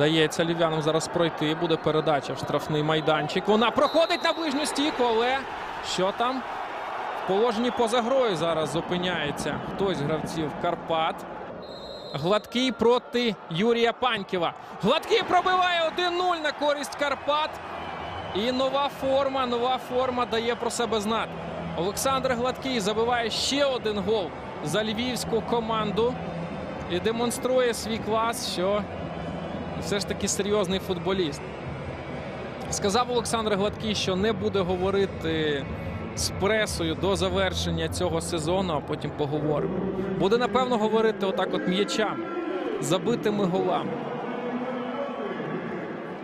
Вдається львів'янам зараз пройти. Буде передача в штрафний майданчик. Вона проходить на ближню стійку, але що там? В положенні поза грою зараз зупиняється хтось з гравців Карпат. Гладкий проти Юрія Паньківа. Гладкий пробиває 1-0 на користь Карпат. І нова форма, нова форма дає про себе знати. Олександр Гладкий забиває ще один гол за львівську команду і демонструє свій клас, що все ж таки серйозний футболіст. Сказав Олександр Гладкий, що не буде говорити з пресою до завершення цього сезону, а потім поговоримо. Буде напевно говорити отак от м'ячами, забитими голами.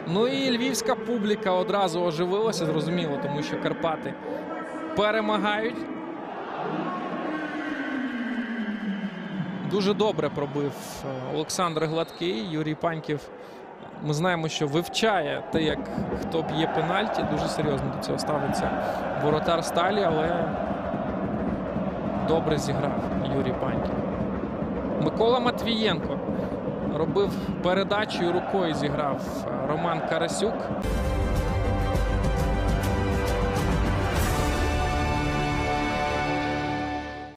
Ну і львівська публіка одразу оживилася, зрозуміло, тому що Карпати перемагають. Дуже добре пробив е, Олександр Гладкий. Юрій Паньків. Ми знаємо, що вивчає те, як хто б'є пенальті. Дуже серйозно до цього ставиться воротар сталі, але добре зіграв Юрій Паньків. Микола Матвієнко робив передачу і рукою зіграв е, Роман Карасюк.